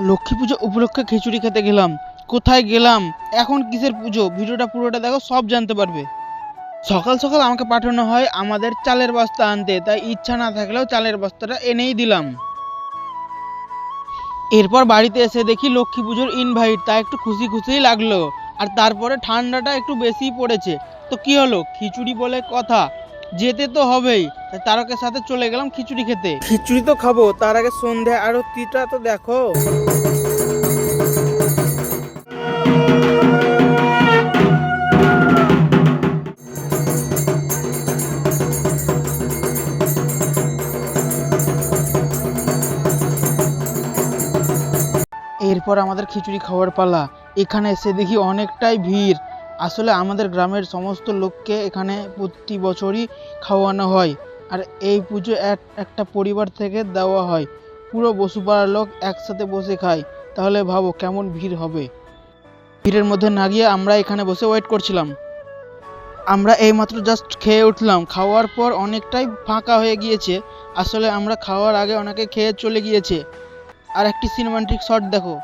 লক্ষ্মী পুজো উপলক্ষে খিচুড়ি খেতে গেলাম। কোথায় গেলাম? এখন কিসের পুজো? ভিডিওটা পুরোটা দেখো, সব জানতে পারবে। সকাল সকাল আমাকে পাঠানো হয় আমাদের চালের বস্তা আনতে, তাই ইচ্ছা না থাকলেও চালের বস্তাটা এনেই দিলাম। এরপর বাড়িতে এসে দেখি লক্ষ্মী পুজোর ইনভাইট তা একটু খুশি খুশিই লাগল। আর তারপরে ঠান্ডাটা একটু বেশি পড়েছে। তো কি হলো? খিচুড়ি বলে কথা। যেতে তো হবেই। তারকের সাথে চলে গেলাম খিচুড়ি খেতে। খিচুড়ি তো খাব, তার আগে সন্ধ্যা আরতিটা তো দেখো। এরপর আমাদের খিচুড়ি খাওয়ার পালা। এখানে এসে দেখি অনেকটাই ভিড়। আসলে আমাদের গ্রামের সমস্ত লোককে এখানে প্রতি বছরই খাওয়ানো হয়। আর এই পুজো এক, একটা পরিবার থেকে দেওয়া হয়। পুরো বসুপাড়ার লোক একসাথে বসে খায়। তাহলে ভাবো কেমন ভিড় হবে। ভিড়ের মধ্যে না গিয়ে আমরা এখানে বসে ওয়েট করছিলাম। আমরা এইমাত্র জাস্ট খেয়ে উঠলাম। খাওয়ার পর অনেকটাই ফাঁকা হয়ে গিয়েছে। আসলে আমরা খাওয়ার আগে অনেকে খেয়ে চলে গিয়েছে। আর একটি সিনেমাটিক শট দেখো।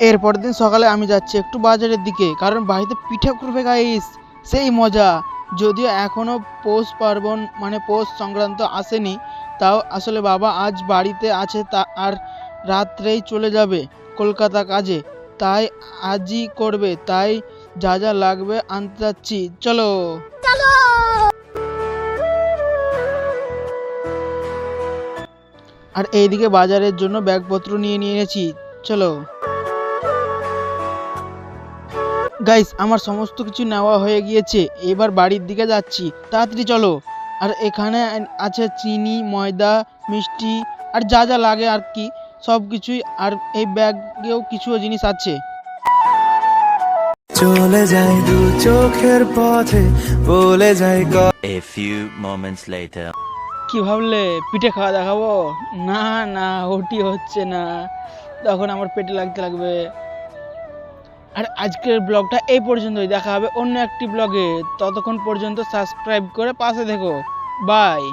এরপর দিন সকালে আমি যাচ্ছি একটু বাজারের দিকে কারণ বাড়িতে পিঠে করবে গাইস সেই মজা। যদিও এখনও পৌষ পার্বণ মানে পৌষ সংক্রান্ত আসেনি তাও আসলে বাবা আজ বাড়িতে আছে তা আর রাত্রেই চলে যাবে কলকাতা কাজে। তাই আজই করবে তাই যা যা লাগবে আনতে যাচ্ছি। চলো। আর এইদিকে বাজারের জন্য ব্যাগপত্র নিয়ে নিয়ে এনেছি। চলো। গাইস আমার সমস্ত কিছু নেওয়া হয়ে গিয়েছে। এবার বাড়ির দিকে যাচ্ছি। তাড়াতাড়ি চলো। আর এখানে আছে চিনি ময়দা মিষ্টি আর যা যা লাগে আর কি সব কিছুই। আর এই ব্যাগেও কিছু জিনিস আছে। চলে যাই দু চোখের পথে বলে যাই ক- A few moments later. কি ভাবলে? পিঠে খাওয়া দেখাবো? না না ওটি হচ্ছে না। তখন আমার পেটে লাগতে লাগবে। আর আজকের ব্লগটা এই পর্যন্তই। দেখা হবে অন্য একটি ব্লগে। ততক্ষণ পর্যন্ত সাবস্ক্রাইব করে পাশে দেখো বাই।